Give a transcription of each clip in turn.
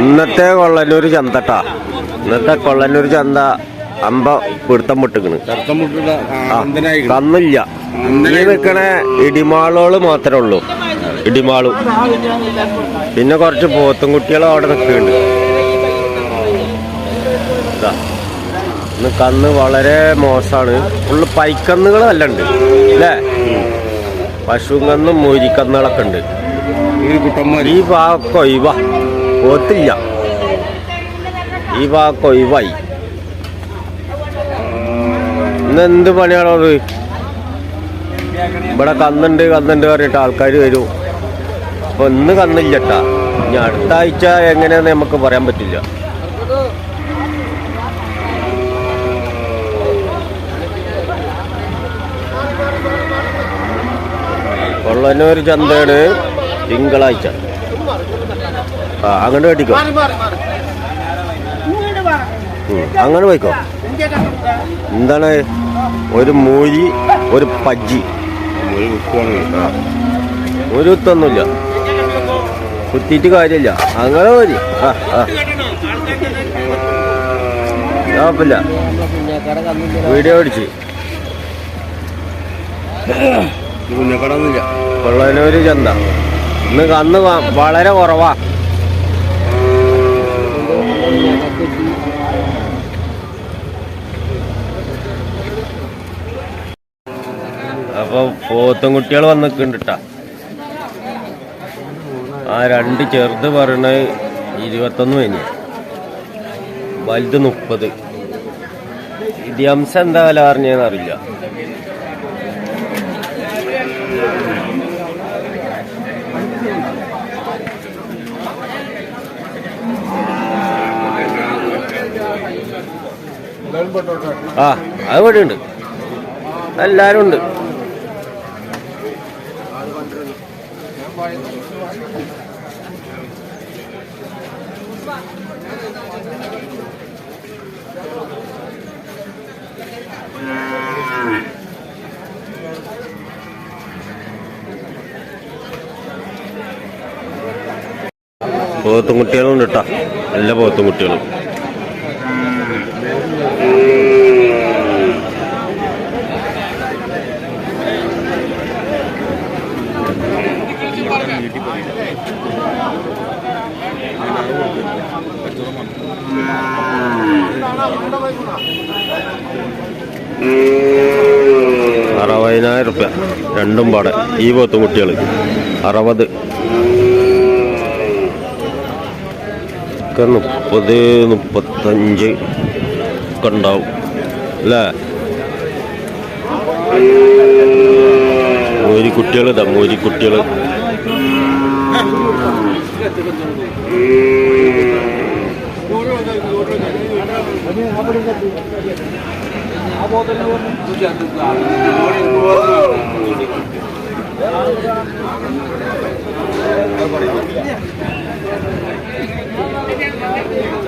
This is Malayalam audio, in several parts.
ഇന്നത്തെ കൊള്ളന്നൂർ ചന്തട്ടാ. ഇന്നത്തെ കൊള്ളന്നൂർ ചന്ത അമ്പ പിടുത്തം മുട്ടിക്കണ് തന്നില്ല ഈ നിൽക്കണ ഇടിമാളുകൾ മാത്രമേ ഉള്ളൂ. ഇടിമാളു. പിന്നെ കുറച്ച് പോത്തും കുട്ടികളും അവിടെ നിൽക്കുന്നുണ്ട്. ഇന്ന് കന്ന് വളരെ മോശമാണ് ഫുള്ള് പൈക്കന്നുകൾ നല്ല ഉണ്ട് അല്ലേ പശു കന്നും മൂരിക്കന്നുകളൊക്കെ ഉണ്ട്. ഈ ഭാഗമൊക്കെ ഒഴിവ. ഈ ഭാഗമൊക്കെ ഒഴിവായി ഇന്ന് എന്ത് പണിയാണത് ഇവിടെ കന്നുണ്ട് കന്നുണ്ട് പറഞ്ഞിട്ട് ആൾക്കാർ വരും. അപ്പൊ ഇന്ന് കന്നില്ലട്ടാ. ഇനി അടുത്ത ആഴ്ച എങ്ങനെയാന്ന് നമുക്ക് പറയാൻ പറ്റില്ല. കൊള്ളനൂർ ചന്തയാണ് തിങ്കളാഴ്ച. ആ അങ്ങോട്ട് കെട്ടിക്കോ ഉം, അങ്ങനെ പോയിക്കോ. എന്താണ് ഒരു മൂരി ഒരു പജ്ജി. ഒരു കുത്തൊന്നുമില്ല. കുത്തിയിട്ട് കാര്യമില്ല. അങ്ങനെ മതി. ആ ആ. കുഴപ്പമില്ല. വീഡിയോ അടിച്ച് കൊള്ളതിനൊരു കൊള്ളനൂര് ചന്ത. ഇന്ന് കന്ന് വളരെ കുറവാ അപ്പൊ പോത്തും കുട്ടികൾ വന്നിട്ടുണ്ട് ആ രണ്ട് ചെറുത് പറയണ ഇരുപത്തൊന്ന് കഴിഞ്ഞ വലുത് മുപ്പത്. ഇതിയംസം എന്താ വില പറഞ്ഞതെന്ന് ആ അത് ഇവിടെ ഉണ്ട് എല്ലാരും ഉണ്ട് പോത്തും കുട്ടികളും കേട്ടോ എല്ലാ പോത്തും കുട്ടികളും. അറുപതിനായിരം റുപ്യ. രണ്ടും പാടെ. ഈ പോത്തും കുട്ടികൾ അറുപത്. ഒക്കെ മുപ്പത് മുപ്പത്തഞ്ച് ഒക്കെ ഉണ്ടാവും അല്ലേ മൂരിക്കുട്ടികൾ ഇതാ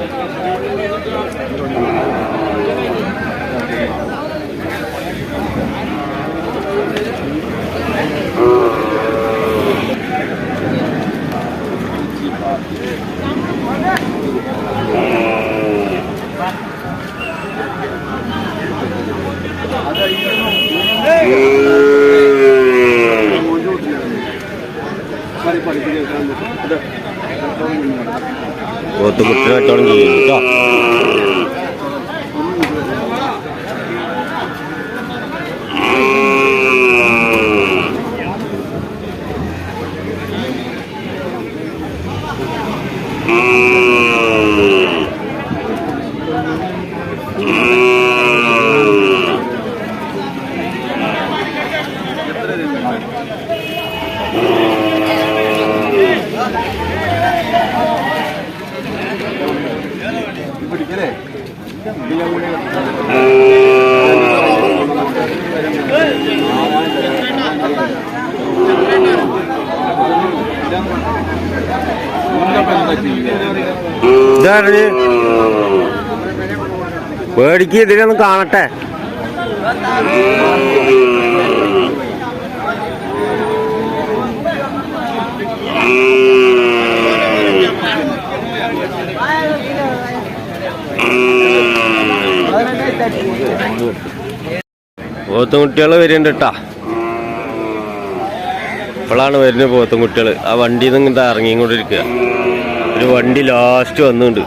パリパリ切れる感じ。പോത്തും കുട്ടികളെ കച്ചവടം ചെയ്യുന്നു കേട്ടോ ഇതാണ് പേടിക്ക് ഇതിനൊന്ന് കാണട്ടെ. പോത്തും കുട്ടികൾ വരുന്നുണ്ട് കേട്ടാ ഇപ്പോഴാണ് വരുന്നത് പോത്തും കുട്ടികൾ ആ വണ്ടിയിൽ നിന്ന് ഇങ്ങോട്ട് ഇറങ്ങിക്കൊണ്ടിരിക്കുക ഒരു വണ്ടി ലാസ്റ്റ് വന്നുണ്ട്.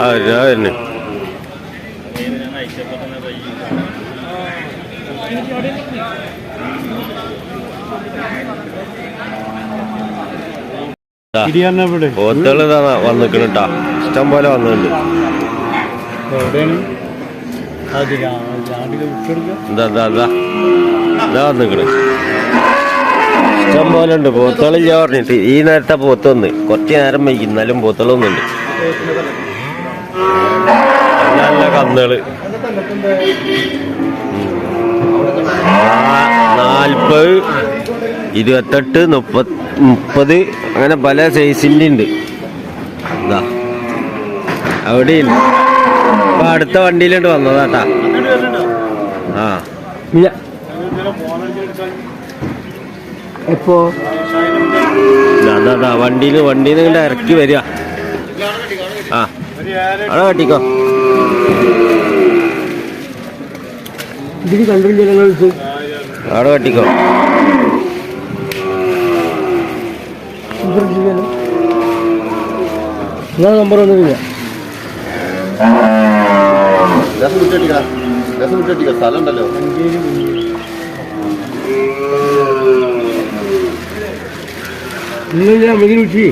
ആ വരുന്ന. വരുന്നു പോത്തുകൾ ഇതാ വന്നിക്കണ് കേട്ടാ ഇഷ്ടം പോലെ വന്നിട്ടുണ്ട് എന്താ എന്താ എന്താ ഇതാ വന്നിക്കണ് ഇഷ്ടം പോലെ ഉണ്ട് പറഞ്ഞിട്ട്. ഈ നേരത്തെ പോത്തൊന്ന്. കുറച്ച് നേരം വൈകി. എന്നാലും പോത്തളൊന്നുണ്ട് നല്ല കന്നുകൾ. നാൽപ്പത് ഇരുപത്തെട്ട് മുപ്പത് മുപ്പത്. അങ്ങനെ പല സൈസിന്റെ ഉണ്ട്. എന്താ അവിടെയുണ്ട്. അപ്പൊ അടുത്ത വണ്ടിയിലുണ്ട് വന്നതാട്ടാ. ആ. എപ്പോ? ഇതാ, വണ്ടിയിൽ വണ്ടിയിൽ നിന്ന് ഇറക്കി വരിക. ആ. അവിടെ കട്ടിക്കോ. ഇതിന് കണ്ടില്ല ഞങ്ങൾ അവിടെ കട്ടിക്കോ. നമ്പർ ഒന്നുമില്ല രസം വിട്ടടിക്ക രസം വിട്ടടിക്ക സ്ഥലം ഉണ്ടല്ലോ നിങ്ങളില്ല നമുക്ക്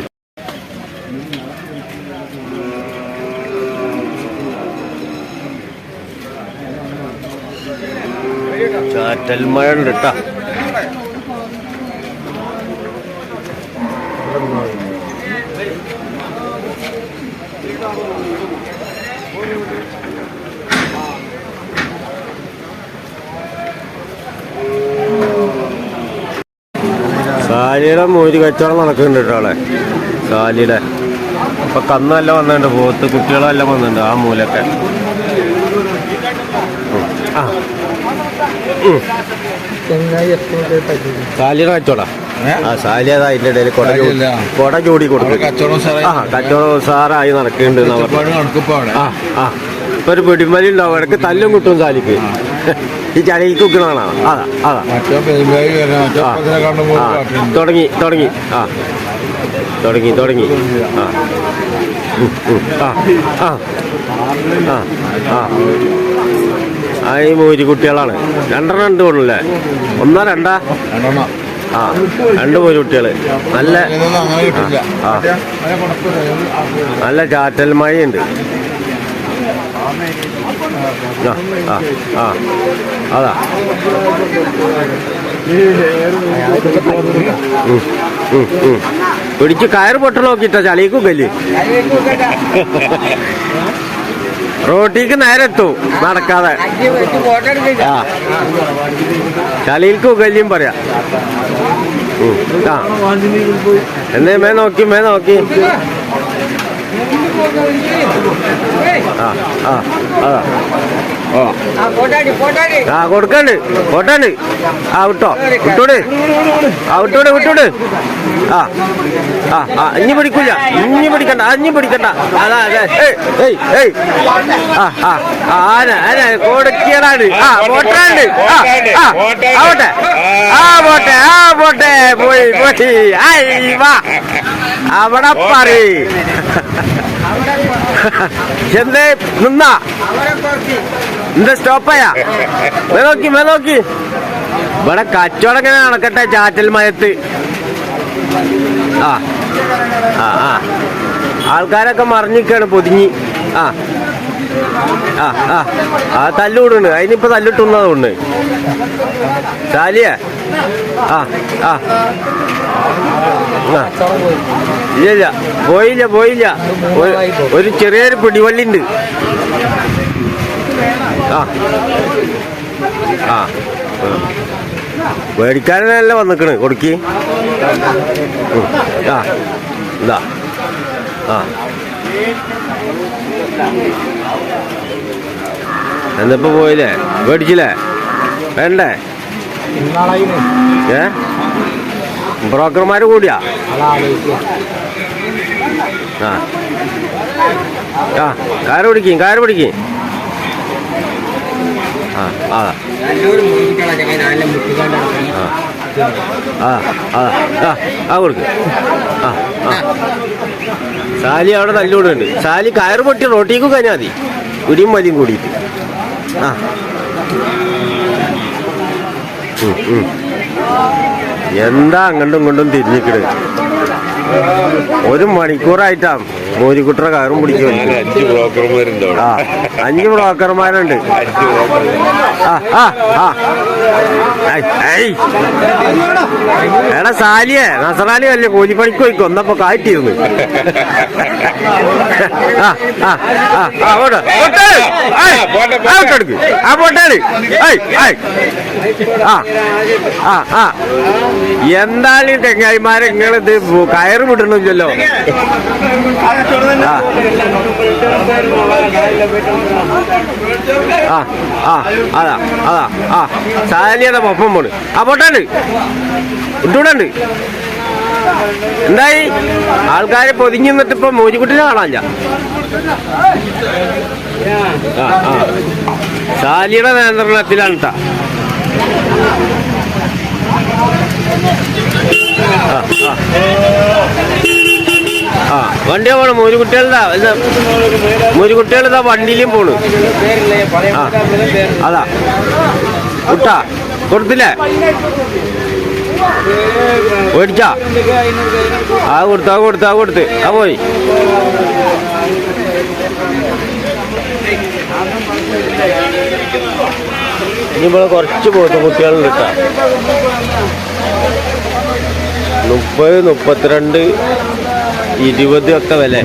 ചാറ്റൽ മഴ ഉണ്ട് കേട്ടാ സാലിയുടെ മോര് കച്ചവടം നടക്കുന്നുണ്ട് കേട്ടോ അവിടെ. സാലിയുടെ ഇപ്പൊ കന്നെല്ലാം വന്നിട്ടുണ്ട് പോത്ത് കുട്ടികളെല്ലാം വന്നിട്ടുണ്ട് ആ മൂലൊക്കെ കാലിയുടെ ആ സാലിയുടെ കച്ചവടം. ആ സാലി അതാ അതിന്റെ ഇടയിൽ കൊട. കൊട ചൂടി കൊടുക്കും. ആ കച്ചവടം സാറായി നടക്കുന്നുണ്ട് ആ ആ. ഇപ്പൊ ഒരു പിടിമലി ഉണ്ടാവും ഇടയ്ക്ക് തല്ലും കിട്ടും സാലിക്ക് ഈ ചളിയിൽ കുക്കണാണോ? അതാ അതാ. തുടങ്ങി തുടങ്ങി. ആ. തുടങ്ങി തുടങ്ങി. ആ. ആ ആ. ആ ആ. ആ ഈ മൂരി കുട്ടികളാണ്. രണ്ടെണ്ണം ഉണ്ട് തോന്നുന്നല്ലേ ഒന്നോ രണ്ടാ? ആ രണ്ട് മൂരി കുട്ടികൾ. നല്ല ആ. നല്ല ചാറ്റൽ മഴയുണ്ട്. ആ അതാ. പിടിച്ച് കയർ പൊട്ടൽ നോക്കിട്ട ചളിക്കും കല്ല്. റോട്ടിക്ക് നേരെ എത്തും നടക്കാതെ. ആ. ചളിയിൽക്കും പറയാ. പറയാം എന്നേ മേ നോക്കി മേ നോക്കി. ആ കൊടുക്കണ്ട് കൊട്ടണ്ട് ആ വിട്ടോ വിട്ടോട്. ആ വിട്ടോട് വിട്ടോട്. ആ ആ ആ ഇനി പിടിക്കില്ല ഇനി പിടിക്കണ്ട ഇനി പിടിക്കണ്ട. അതാ അതെ ഏയ് ഏയ് ആ ആ ആന ആന കൊടുക്കിയതാണ് ആ പോട്ടാണ്ട് ആ ആ പോട്ടെ ആ പോട്ടെ ആ പോട്ടെ പോയി പോയി. ആയി വാ. അവിടെ പറ എന്തേ നിന്നാ? എന്താ സ്റ്റോപ്പായാ? നോക്കി മേ നോക്കി ഇവിടെ കച്ചവടം ഇങ്ങനെ നടക്കട്ടെ ചാറ്റൽ മയത്ത് ആ ആ ആ. ആൾക്കാരൊക്കെ മറിഞ്ഞിക്കാണ് പൊതിഞ്ഞി. ആ ആ ആ. ആ തല്ലുകൂടുണ്ട് അതിനിപ്പോ തല്ലിട്ടുന്നതാ ഉണ്ട് ചാലിയേ? ആ ആ. ആ. ഇല്ല പോയില്ല പോയില്ല. ഒരു- ചെറിയൊരു പിടിവള്ളി ഉണ്ട് ആ. ആ. മേടിക്കാനല്ല വന്നിക്കണ്? കൊടുക്കി. ആ. ഇതാ. ആ. എന്നിപ്പോ പോയില്ലേ? മേടിച്ചില്ലേ? വേണ്ടേ? ഏ? ബ്രോക്കർമാർ കൂടിയാ? ആ. ആ കാറ് പിടിക്കും കാറ് പിടിക്കും. ആ ആ. ആ. ആ ആ ആ ആ കൊടുക്ക്. ആ ആ. സാലി അവിടെ തല്ലുകൊടുണ്ട് സാലി കയറ് പൊട്ടി റോട്ടിക്ക് കഴിഞ്ഞാൽ മതി. കുരിയും മതിയും കൂടിയിട്ട്. ആ. എന്താ അങ്ങോട്ടും ഇങ്ങോട്ടും തിരിഞ്ഞിക്കട് ഒരു മണിക്കൂറായിട്ടാ ഒരു കയറും കാറും പിടിക്കും അഞ്ച് ബ്രോക്കർമാരുണ്ട് ആ അഞ്ച് ബ്രോക്കർമാരുണ്ട്. എടാ സാലിയെ നസറാലി അല്ലേ കൂലിപ്പണിക്ക് പോയിക്കോ. എന്നപ്പോ കാറ്റിരുന്നു. എന്താണ് ഈ തെങ്ങായിമാരെ നിങ്ങളിത് കയറ് വിടണില്ലല്ലോ ആ. അതാ അതാ ആ. സാലിയുടെ ഒപ്പം പോണ്. ആ പോട്ടാണ്ട്. ഇട്ടൂടുണ്ട് എന്തായി? ആൾക്കാരെ പൊതിഞ്ഞു നിന്നിട്ട് ഇപ്പൊ മോജിക്കുട്ടിനെ കാണാനില്ല. സാലിയുടെ നിയന്ത്രണത്തിലാണ് ട്ടാ. ആ വണ്ടി പോണം? വണ്ടിയാ കുട്ടികളുടെ മോരുകുട്ടികളുടെ മോരുകുട്ടികളുടെ വണ്ടിയിലും പോണു. ആ അതാ. കുട്ടാ കൊടുത്തില്ലേ? ഓടിച്ചാ ആ കൊടുത്താ കൊടുത്താ കൊടുത്തു. ആ പോയി. ഇനി ഇനിയിപ്പോൾ കുറച്ച് പോത്ത് കുട്ടികളുണ്ട് കേട്ടോ. മുപ്പത് മുപ്പത്തിരണ്ട് ഇരുപത് ഒക്കെ വില.